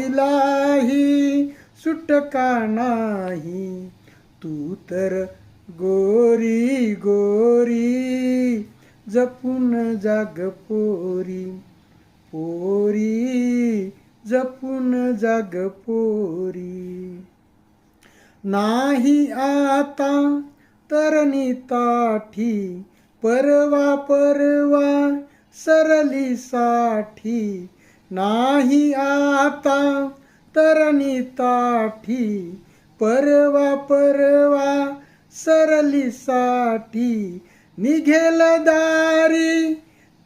तिलाही सुटका नाही? तू तर गोरी गोरी जपून जाग पोरी. पोरी जपून जाग पोरी. नाही आता तरणी ताठी परवा परवा सरली साठी. नाही आता तरणी ताठी परवा परवा सरलीसाठी निघेल दारी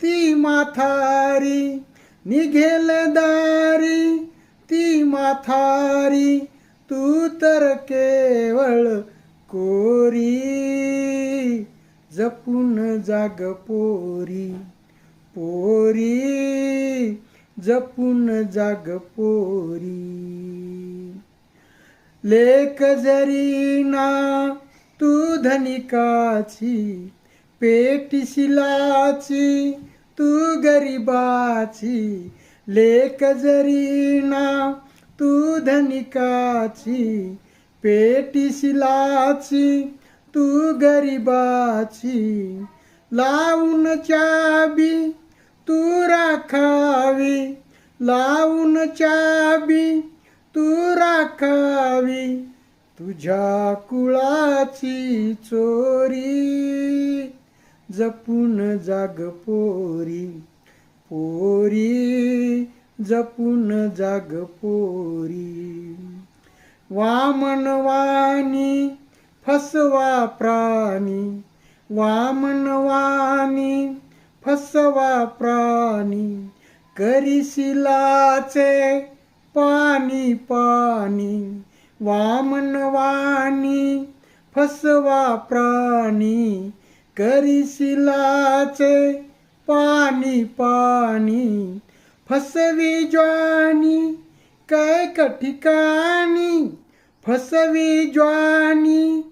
ती माथारी निघेल दारी ती माथारी तू तर केवळ कोरी जपून जाग पोरी पोरी. जपून जाग पोरी. लेख जरी ना तू धनिकाची पेटी शिलाची तू गरिबाची लेख जरी ना तू धनिकाची पेटी शिलाची तू गरिबाची लावून चाबी तू लावून चाबी तू राखावी तुझ्या कुळाची चोरी. जपून जाग पोरी पोरी. जपून जाग पोरी. वामनवानी फसवा प्राणी. वामनवानी फसवा प्राणी. करिशिलाचे पाणी पाणी वामनवाणी फसवा प्राणी. करिशिलाचे पाणी पाणी फसवी ज्वानी कैक ठिकाणी फसवी ज्वानी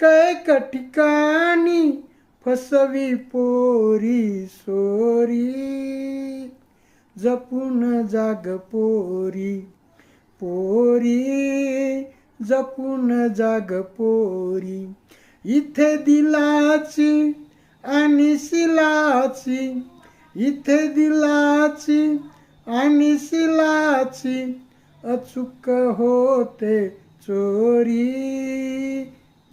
कैक ठिकाणी फसवी पोरी सोरी. जपून जाग पोरी. पोरी जपून जाग पोरी. इथे दिलाची आणि शिलाची. इथे दिलाची आणि शिलाची. अचूक होते चोरी.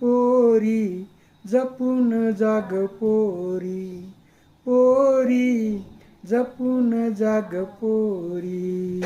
पोरी जपून जाग पोरी. पोरी जपून जाग पोरी.